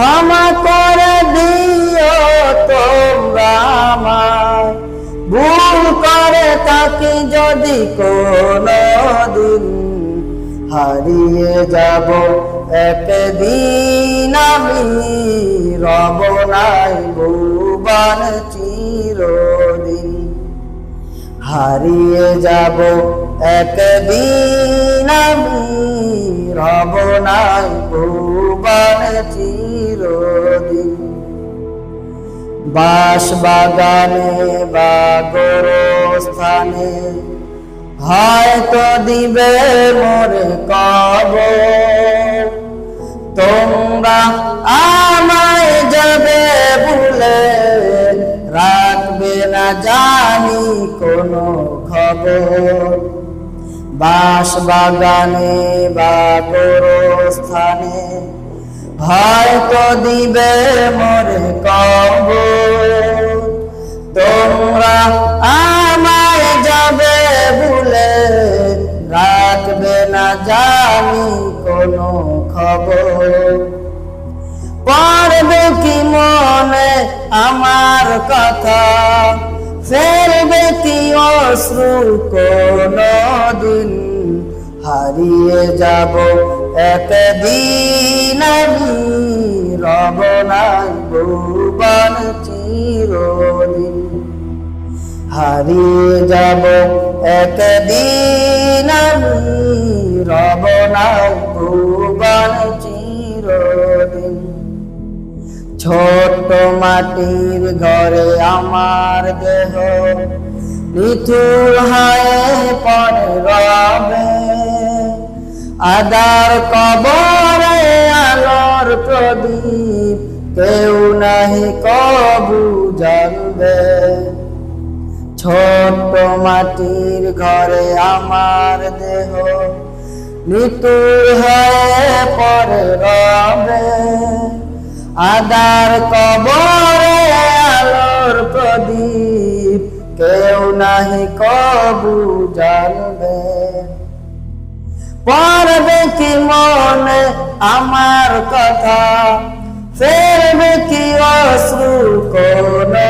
ক্ষমা করে দিও তোমরা আমার ভুল করে তাকে যদি কোনো দিন হারিয়ে যাব একদিন আমি। রব নাই ভুবন চিরদিন, হারিয়ে যাব একদিন আমি। রব নাই ভুবান ভুবন চিরদিন বাস বাগানে বা গোরস্থানে হয়তো দিবে মোরে কব তোমরা আমায় যাবে ভুলে রাখবে না জানি কোনো খবর। বাস বাগানে বা গোরস্থানে হয়তো দিবে মোরে কব তোমরা আমায় যাবে ভুলে রাখবে না জানি কোনো খবর। পড়বে কি মনে আমার কথা? ফেলবে কি অশ্রু কোন দিন? হারিয়ে যাব একদিন আমি হারিয়ে যাব একদিন আমি। রব নাই ভুবন চিরদিন। ছোট মাটির ঘরে আমার দেহ। নিথুর হয়ে পড়ে রবে। আদার কবরে আলোর প্রদীপ। কেউ নাহি কবু জানবে। ছোট মাটির ঘরে আমার দেহ। নিতুর হয়ে পরে রবে। আদার কবরে আলোর প্রদীপ। কেউ নাহি কবু জানবে। পড়বে কি মনে আমার কথা? ফেরবে কি অশ্রু কোন